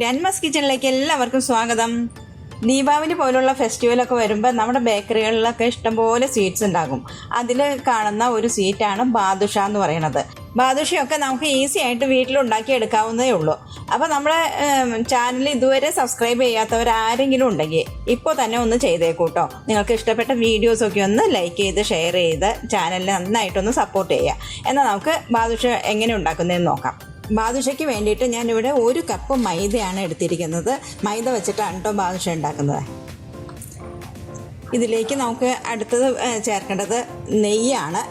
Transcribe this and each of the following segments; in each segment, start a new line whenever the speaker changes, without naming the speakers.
Grandmas കിച്ചണിലേക്ക് എല്ലാവർക്കും സ്വാഗതം. ദീപാവലി പോലുള്ള ഫെസ്റ്റിവലൊക്കെ വരുമ്പോൾ നമ്മുടെ ബേക്കറികളിലൊക്കെ ഇഷ്ടംപോലെ സ്വീറ്റ്സ് ഉണ്ടാകും. അതിൽ കാണുന്ന ഒരു സ്വീറ്റാണ് ബാദുഷ എന്ന് പറയുന്നത്. ബാദുഷയൊക്കെ നമുക്ക് ഈസി ആയിട്ട് വീട്ടിലുണ്ടാക്കി എടുക്കാവുന്നതേ ഉള്ളൂ. അപ്പോൾ നമ്മുടെ ചാനൽ ഇതുവരെ സബ്സ്ക്രൈബ് ചെയ്യാത്തവർ ആരെങ്കിലും ഉണ്ടെങ്കിൽ ഇപ്പോൾ തന്നെ ഒന്ന് ചെയ്തേക്കൂട്ടോ. നിങ്ങൾക്ക് ഇഷ്ടപ്പെട്ട വീഡിയോസൊക്കെ ഒന്ന് ലൈക്ക് ചെയ്ത് ഷെയർ ചെയ്ത് ചാനലിനെ നന്നായിട്ടൊന്ന് സപ്പോർട്ട് ചെയ്യുക. എന്നാൽ നമുക്ക് ബാദുഷ എങ്ങനെ ഉണ്ടാക്കുന്നതെന്ന് നോക്കാം. ബാദുഷയ്ക്ക് വേണ്ടിയിട്ട് ഞാനിവിടെ ഒരു കപ്പ് മൈദയാണ് എടുത്തിരിക്കുന്നത്. മൈദ വെച്ചിട്ടാണ് കേട്ടോ ബാദുഷ ഉണ്ടാക്കുന്നത്. ഇതിലേക്ക് നമുക്ക് അടുത്തത് ചേർക്കേണ്ടത് നെയ്യാണ്.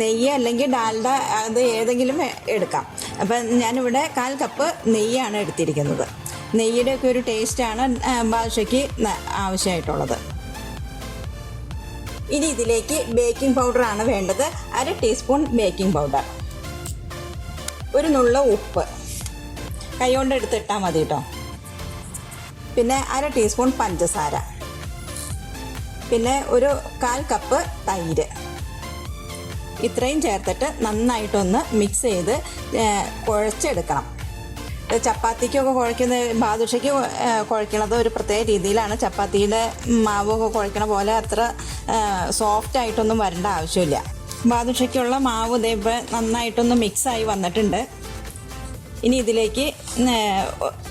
നെയ്യ് അല്ലെങ്കിൽ ഡാൽഡ അത് ഏതെങ്കിലും എടുക്കാം. അപ്പം ഞാനിവിടെ കാൽ കപ്പ് നെയ്യാണ് എടുത്തിരിക്കുന്നത്. നെയ്യുടെ ഒക്കെ ഒരു ടേസ്റ്റാണ് ബാദുഷയ്ക്ക് ആവശ്യമായിട്ടുള്ളത്. ഇനി ഇതിലേക്ക് ബേക്കിംഗ് പൗഡറാണ് വേണ്ടത്. അര ടീസ്പൂൺ ബേക്കിംഗ് പൗഡർ. ഒരു നുള്ള ഉപ്പ്. കൈകൊണ്ട് എടുത്തിട്ടാൽ മതി കേട്ടോ പിന്നെ അര ടീസ്പൂൺ പഞ്ചസാര. പിന്നെ ഒരു കാൽ കപ്പ് തൈര്. ഇത്രയും ചേർത്തിട്ട് നന്നായിട്ടൊന്ന് മിക്സ് ചെയ്ത് കുഴച്ചെടുക്കണം. ചപ്പാത്തിക്കൊക്കെ കുഴക്കുന്ന ബാദുഷയ്ക്ക് കുഴക്കണത് ഒരു പ്രത്യേക രീതിയിലാണ്. ചപ്പാത്തിയുടെ മാവൊക്കെ കുഴക്കണ പോലെ അത്ര സോഫ്റ്റ് ആയിട്ടൊന്നും വരേണ്ട ആവശ്യമില്ല. ബാദുഷയ്ക്കുള്ള മാവ് ഇതേപോലെ നന്നായിട്ടൊന്ന് മിക്സായി വന്നിട്ടുണ്ട്. ഇനി ഇതിലേക്ക്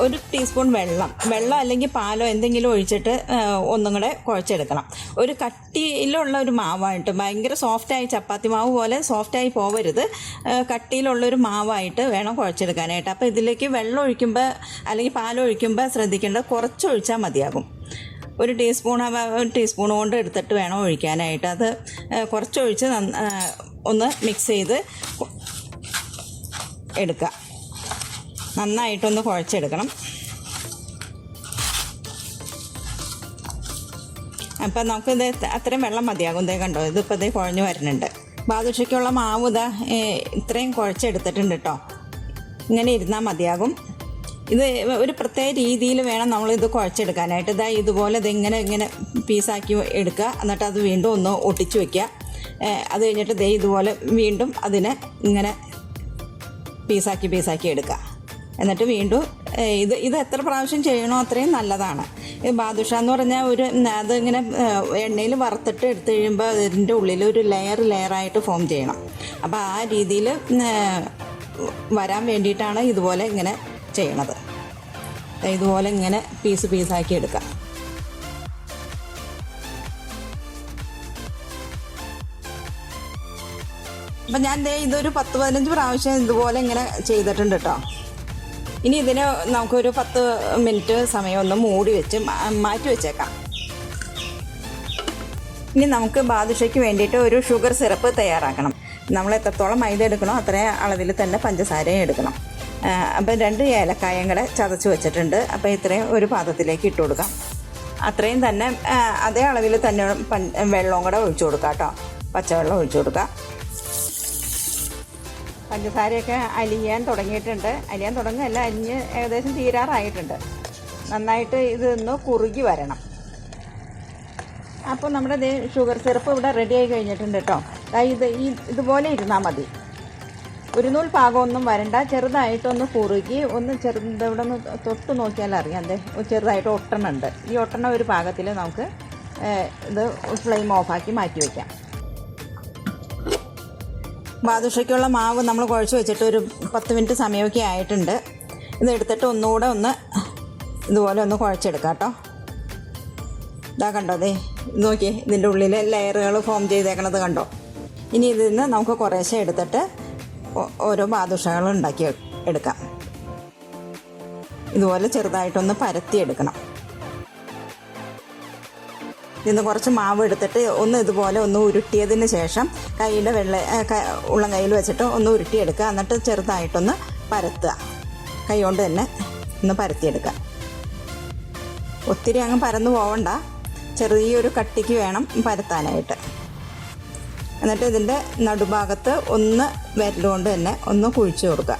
ഒരു ടീസ്പൂൺ വെള്ളം. വെള്ളം അല്ലെങ്കിൽ പാലോ എന്തെങ്കിലും ഒഴിച്ചിട്ട് ഒന്നും കൂടെ കുഴച്ചെടുക്കണം. ഒരു കട്ടിയിലുള്ള ഒരു മാവായിട്ട് ഭയങ്കര സോഫ്റ്റായി ചപ്പാത്തി മാവ് പോലെ സോഫ്റ്റായി പോവരുത്. കട്ടിയിലുള്ള ഒരു മാവായിട്ട് വേണം കുഴച്ചെടുക്കാനായിട്ട്. അപ്പോൾ ഇതിലേക്ക് വെള്ളം ഒഴിക്കുമ്പോൾ അല്ലെങ്കിൽ പാലൊഴിക്കുമ്പോൾ ശ്രദ്ധിക്കേണ്ടത് കുറച്ചൊഴിച്ചാൽ മതിയാകും. ഒരു ടീസ്പൂൺ ടീസ്പൂൺ കൊണ്ട് എടുത്തിട്ട് വേണം ഒഴിക്കാനായിട്ട്. അത് കുറച്ചൊഴിച്ച് ഒന്ന് മിക്സ് ചെയ്ത് എടുക്കുക. നന്നായിട്ടൊന്ന് കുഴച്ചെടുക്കണം. അപ്പം നമുക്ക് ഇത് അത്രയും വെള്ളം മതിയാകും. ഇതേ കണ്ടോ ഇതിപ്പോൾ ഇതേ കുഴഞ്ഞു വരുന്നുണ്ട്. ബാദുഷയ്ക്കുള്ള മാവ് ഇതാ ഇത്രയും കുഴച്ചെടുത്തിട്ടുണ്ട് കേട്ടോ ഇങ്ങനെ ഇരുന്നാൽ മതിയാകും. ഇത് ഒരു പ്രത്യേക രീതിയിൽ വേണം നമ്മൾ ഇത് കുഴച്ചെടുക്കാനായിട്ട്. ഇതാ ഇതുപോലെ ഇതിങ്ങനെ ഇങ്ങനെ പീസാക്കി എടുക്കുക. എന്നിട്ട് അത് വീണ്ടും ഒന്ന് ഒട്ടിച്ച് വെക്കുക. ഏ, അത് കഴിഞ്ഞിട്ട് ദേ ഇതുപോലെ വീണ്ടും അതിനെ ഇങ്ങനെ പീസാക്കി പീസാക്കി എടുക്കുക. എന്നിട്ട് വീണ്ടും ഇത് ഇത് എത്ര പ്രാവശ്യം ചെയ്യണോ അത്രയും നല്ലതാണ്. ഈ ബാദുഷ എന്ന് പറഞ്ഞാൽ ഒരു അതിങ്ങനെ എണ്ണയിൽ വറുത്തിട്ട് എടുത്തു കഴിയുമ്പോൾ അതിന്റെ ഉള്ളിൽ ഒരു ലെയർ ലെയറായിട്ട് ഫോം ചെയ്യണം. അപ്പോൾ ആ രീതിയിൽ വരാൻ വേണ്ടിയിട്ടാണ് ഇതുപോലെ ഇങ്ങനെ ചെയ്യണത്. ഇതുപോലെ ഇങ്ങനെ പീസ് പീസാക്കി എടുക്കാം. അപ്പം ഞാൻ ഇതൊരു പത്ത് പതിനഞ്ച് പ്രാവശ്യം ഇതുപോലെ ഇങ്ങനെ ചെയ്തിട്ടുണ്ട് കേട്ടോ ഇനി ഇതിന് നമുക്കൊരു പത്ത് മിനിറ്റ് സമയം ഒന്ന് മൂടി വെച്ച് മാറ്റി വെച്ചേക്കാം. ഇനി നമുക്ക് ബാദുഷയ്ക്ക് വേണ്ടിയിട്ട് ഒരു ഷുഗർ സിറപ്പ് തയ്യാറാക്കണം. നമ്മൾ എത്രത്തോളം മൈദ എടുക്കണോ അത്രയും അളവിൽ തന്നെ പഞ്ചസാരയും എടുക്കണം. അപ്പം രണ്ട് ഏലക്കായും കൂടെ ചതച്ച് വെച്ചിട്ടുണ്ട്. അപ്പോൾ ഇത്രയും ഒരു പാത്രത്തിലേക്ക് ഇട്ട് കൊടുക്കാം. അത്രയും തന്നെ അതേ അളവിൽ തന്നെ വെള്ളവും കൂടെ ഒഴിച്ചു കൊടുക്കാം കേട്ടോ. പച്ചവെള്ളം ഒഴിച്ചു കൊടുക്കാം. പഞ്ചസാരയൊക്കെ അലിയാൻ തുടങ്ങിയിട്ടുണ്ട്. അലിയാൻ തുടങ്ങുകയല്ല അലിഞ്ഞ് ഏകദേശം തീരാറായിട്ടുണ്ട്. നന്നായിട്ട് ഇതൊന്ന് കുറുകി വരണം. അപ്പോൾ നമ്മുടെ ഷുഗർ സിറപ്പ് ഇവിടെ റെഡി ആയി കഴിഞ്ഞിട്ടുണ്ട് കേട്ടോ. ഇത് ഇതുപോലെ ഇരുന്നാൽ മതി. ഒരു നൂൽ പാകമൊന്നും വരണ്ട. ചെറുതായിട്ടൊന്ന് കുറുകി ഒന്ന് ചെറുത് ഇവിടെ ഒന്ന് തൊട്ട് നോക്കിയാൽ അറിയാം. അതെ ചെറുതായിട്ട് ഒട്ടണുണ്ട് ഈ ഒട്ടണ ഒരു പാകത്തിൽ നമുക്ക് ഇത് ഫ്ലെയിം ഓഫാക്കി മാറ്റി വയ്ക്കാം ബാദുഷയ്ക്കുള്ള മാവ് നമ്മൾ കുഴച്ച് വെച്ചിട്ട് ഒരു പത്ത് മിനിറ്റ് സമയമൊക്കെ ആയിട്ടുണ്ട്. ഇത് എടുത്തിട്ട് ഒന്നുകൂടെ ഒന്ന് ഇതുപോലെ ഒന്ന് കുഴച്ചെടുക്കാം കേട്ടോ. ഇതാ കണ്ടോ അതെ നോക്കിയേ ഇതിന്റെ ഉള്ളിൽ ലെയറുകൾ ഫോം ചെയ്തേക്കണത് കണ്ടോ? ഇനി ഇതിൽ നിന്ന് നമുക്ക് കുറേശ്ശെ എടുത്തിട്ട് ഓരോ ബാദുഷകൾ ഉണ്ടാക്കി എടുക്കാം. ഇതുപോലെ ചെറുതായിട്ടൊന്ന് പരത്തി എടുക്കണം ഇതിന്ന് കുറച്ച് മാവ് എടുത്തിട്ട് ഒന്ന് ഇതുപോലെ ഒന്ന് ഉരുട്ടിയതിന് ശേഷം കൈയുടെ വെള്ള ഉള്ളം കയ്യിൽ വെച്ചിട്ട് ഒന്ന് ഉരുട്ടിയെടുക്കുക. എന്നിട്ട് ചെറുതായിട്ടൊന്ന് പരത്തുക. കൈ കൊണ്ട് തന്നെ ഒന്ന് പരത്തിയെടുക്കുക. ഒത്തിരി അങ്ങ് പരന്നു പോവണ്ട. ചെറിയൊരു കട്ടിക്ക് വേണം പരത്താനായിട്ട്. എന്നിട്ട് ഇതിന്റെ നടുഭാഗത്ത് ഒന്ന് വിരലുകൊണ്ട് തന്നെ ഒന്ന് കുഴിച്ചു കൊടുക്കുക.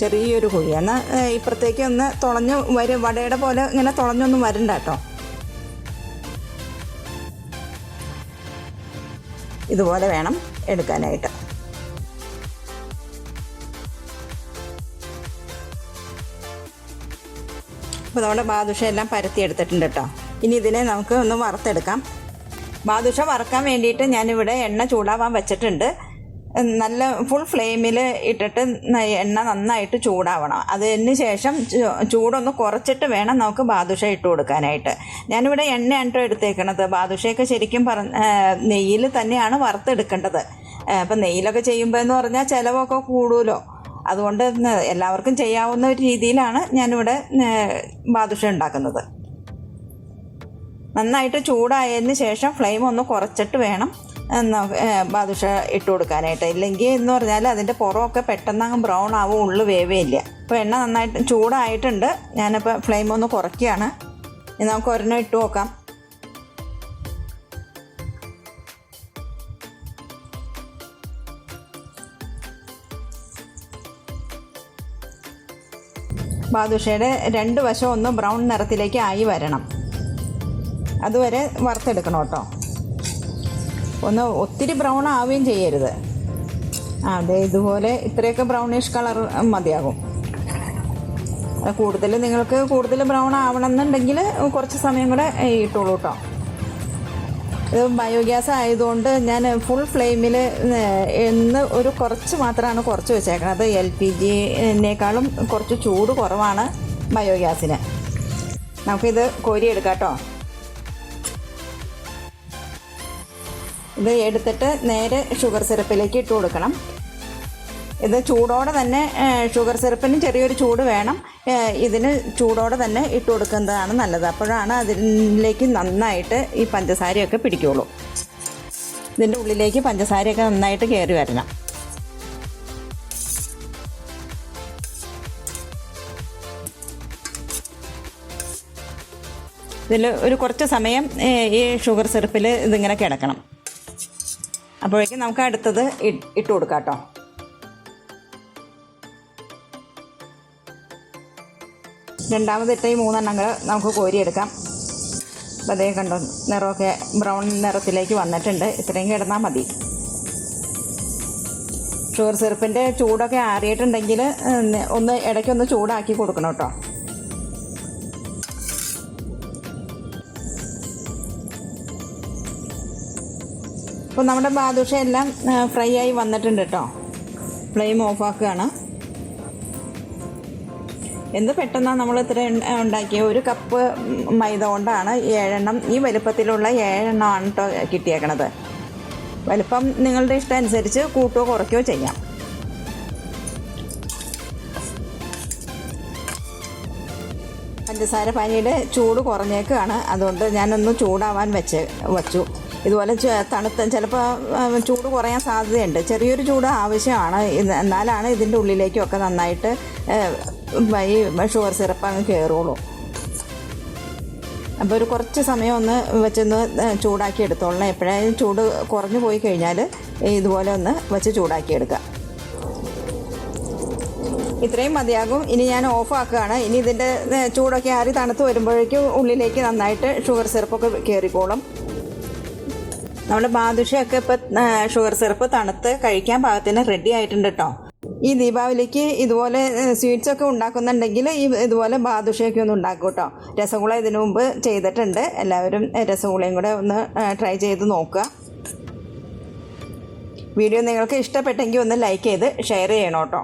ചെറിയൊരു കുഴി. എന്നാൽ ഇപ്പുറത്തേക്ക് ഒന്ന് തുളഞ്ഞ് വരും. വടയുടെ പോലെ ഇങ്ങനെ തുളഞ്ഞൊന്നും വരണ്ട കേട്ടോ. ഇതുപോലെ വേണം എടുക്കാനായിട്ട്. അപ്പോൾ നമ്മുടെ ബാദുഷ എല്ലാം പരത്തി എടുത്തിട്ടുണ്ട് കേട്ടോ. ഇനി ഇതിനെ നമുക്ക് ഒന്ന് വറുത്തെടുക്കാം. ബാദുഷ വറുക്കാൻ വേണ്ടിയിട്ട് ഞാനിവിടെ എണ്ണ ചൂടാവാൻ വെച്ചിട്ടുണ്ട്. നല്ല ഫുൾ ഫ്ലെയിമിൽ ഇട്ടിട്ട് എണ്ണ നന്നായിട്ട് ചൂടാവണം. അതിന് ശേഷം ചൂടൊന്ന് കുറച്ചിട്ട് വേണം നമുക്ക് ബാദുഷ ഇട്ട് കൊടുക്കാനായിട്ട്. ഞാനിവിടെ എണ്ണ കേട്ടോ എടുത്തേക്കണത്. ബാദുഷയൊക്കെ ശരിക്കും പറ നെയ്യിൽ തന്നെയാണ് വറുത്തെടുക്കേണ്ടത്. അപ്പം നെയ്യിലൊക്കെ ചെയ്യുമ്പോൾ എന്ന് പറഞ്ഞാൽ ചിലവൊക്കെ കൂടുമല്ലോ അതുകൊണ്ട് എല്ലാവർക്കും ചെയ്യാവുന്ന ഒരു രീതിയിലാണ് ഞാനിവിടെ ബാദുഷ ഉണ്ടാക്കുന്നത്. നന്നായിട്ട് ചൂടായതിന് ശേഷം ഫ്ലെയിം ഒന്ന് കുറച്ചിട്ട് വേണം. ബാദുഷ ഇട്ട് കൊടുക്കാനായിട്ട്. ഇല്ലെങ്കിൽ എന്ന് പറഞ്ഞാൽ അതിന്റെ പുറമൊക്കെ പെട്ടെന്ന് അങ്ങ് ബ്രൗൺ ആവും ഉള്ളു വേവേയില്ല. അപ്പോൾ എണ്ണ നന്നായിട്ട് ചൂടായിട്ടുണ്ട്. ഞാനിപ്പോൾ ഫ്ലെയിം ഒന്ന് കുറയ്ക്കുകയാണ്. ഇനി നമുക്ക് ഒരെണ്ണം ഇട്ട് നോക്കാം. ബാദുഷയുടെ രണ്ട് വശം ഒന്ന് ബ്രൗൺ നിറത്തിലേക്ക് ആയി വരണം. അതുവരെ വറുത്തെടുക്കണം കേട്ടോ. ഒന്ന് ഒത്തിരി ബ്രൗൺ ആവുകയും ചെയ്യരുത്. ആ അതെ ഇതുപോലെ ഇത്രയൊക്കെ ബ്രൗണിഷ് കളർ മതിയാകും. കൂടുതൽ നിങ്ങൾക്ക് കൂടുതൽ ബ്രൗൺ ആവണമെന്നുണ്ടെങ്കിൽ കുറച്ച് സമയം കൂടെ ഇട്ടോളൂ കേട്ടോ. ഇത് ബയോഗ്യാസ് ആയതുകൊണ്ട് ഞാൻ ഫുൾ ഫ്ലെയിമിൽ എന്ന് ഒരു കുറച്ച് മാത്രമാണ് കുറച്ച് വെച്ചേക്കണത്. എൽ പി ജിനേക്കാളും കുറച്ച് ചൂട് കുറവാണ് ബയോഗ്യാസിന് നമുക്കിത് കോരിയെടുക്കാം കേട്ടോ. ഇത് എടുത്തിട്ട് നേരെ ഷുഗർ സിറപ്പിലേക്ക് ഇട്ട് കൊടുക്കണം. ഇത് ചൂടോടെ തന്നെ ഷുഗർ സിറപ്പിന് ചെറിയൊരു ചൂട് വേണം. ഇതിന് ചൂടോടെ തന്നെ ഇട്ട് കൊടുക്കുന്നതാണ് നല്ലത്. അപ്പോഴാണ് അതിലേക്ക് നന്നായിട്ട് ഈ പഞ്ചസാരയൊക്കെ പിടിക്കുള്ളൂ. ഇതിന്റെ ഉള്ളിലേക്ക് പഞ്ചസാരയൊക്കെ നന്നായിട്ട് കയറി വരണം. ഇതിൽ ഒരു കുറച്ച് സമയം ഈ ഷുഗർ സിറപ്പിൽ ഇതിങ്ങനെ കിടക്കണം. അപ്പോഴേക്കും നമുക്ക് അടുത്തത് ഇട്ട് കൊടുക്കാം കേട്ടോ രണ്ടാമതിട്ട ഈ മൂന്നെണ്ണങ്ങൾ നമുക്ക് കോരിയെടുക്കാം. അപ്പോൾ അതേ കണ്ടോ നിറമൊക്കെ ബ്രൗൺ നിറത്തിലേക്ക് വന്നിട്ടുണ്ട്. ഇത്രയും കിടന്നാൽ മതി. ഷുഗർ സിറപ്പിന്റെ ചൂടൊക്കെ ആറിയിട്ടുണ്ടെങ്കിൽ ഒന്ന് ഇടയ്ക്കൊന്ന് ചൂടാക്കി കൊടുക്കണം കേട്ടോ. അപ്പോൾ നമ്മുടെ ബാദുഷ എല്ലാം ഫ്രൈ ആയി വന്നിട്ടുണ്ട് കേട്ടോ ഫ്ലെയിം ഓഫ് ആക്കുകയാണ്. എന്ത് പെട്ടെന്നാണ് നമ്മൾ ഇത്ര ഉണ്ടാക്കിയത് ഉണ്ടാക്കിയ? ഒരു കപ്പ് മൈദ കൊണ്ടാണ് ഏഴെണ്ണം ഈ വലുപ്പത്തിലുള്ള ഏഴെണ്ണമാണ് കേട്ടോ കിട്ടിയേക്കണത്. വലുപ്പം നിങ്ങളുടെ ഇഷ്ടം അനുസരിച്ച് കൂട്ടോ കുറയ്ക്കോ ചെയ്യാം. പഞ്ചസാര പനിയുടെ ചൂട് കുറഞ്ഞേക്കാണ്. അതുകൊണ്ട് ഞാനൊന്ന് ചൂടാവാൻ വെച്ച് വച്ചു. ഇതുപോലെ തണുത്ത ചിലപ്പോൾ ചൂട് കുറയാൻ സാധ്യതയുണ്ട്. ചെറിയൊരു ചൂട് ആവശ്യമാണ്. എന്നാലാണ് ഇതിന്റെ ഉള്ളിലേക്കൊക്കെ നന്നായിട്ട് ഈ ഷുഗർ സിറപ്പ് അങ്ങ് കയറുള്ളൂ അപ്പോൾ ഒരു കുറച്ച് സമയം ഒന്ന് വെച്ചൊന്ന് ചൂടാക്കി എടുത്തോളണം. എപ്പോഴായാലും ചൂട് കുറഞ്ഞു പോയി കഴിഞ്ഞാൽ ഇതുപോലെ ഒന്ന് വെച്ച് ചൂടാക്കി എടുക്കുക ഇത്രയും മതിയാകും. ഇനി ഞാൻ ഓഫ് ആക്കുകയാണ്. ഇനി ഇതിന്റെ ചൂടൊക്കെ ആറി തണുത്ത് വരുമ്പോഴേക്കും ഉള്ളിലേക്ക് നന്നായിട്ട് ഷുഗർ സിറപ്പൊക്കെ കയറിക്കോളും. നമ്മുടെ ബാദുഷയൊക്കെ ഇപ്പം ഷുഗർ സിറപ്പ് തണുത്ത് കഴിക്കാൻ പാകത്തിന് റെഡി ആയിട്ടുണ്ട് കേട്ടോ ഈ ദീപാവലിക്ക് ഇതുപോലെ സ്വീറ്റ്സ് ഒക്കെ ഉണ്ടാക്കുന്നുണ്ടെങ്കിൽ ഈ ഇതുപോലെ ബാദുഷയൊക്കെ ഒന്ന് ഉണ്ടാക്കും കേട്ടോ രസഗുള ഇതിനു മുമ്പ് ചെയ്തിട്ടുണ്ട്. എല്ലാവരും രസഗുളയും കൂടെ ഒന്ന് ട്രൈ ചെയ്ത് നോക്കുക. വീഡിയോ നിങ്ങൾക്ക് ഇഷ്ടപ്പെട്ടെങ്കിൽ ഒന്ന് ലൈക്ക് ചെയ്ത് ഷെയർ ചെയ്യണം കേട്ടോ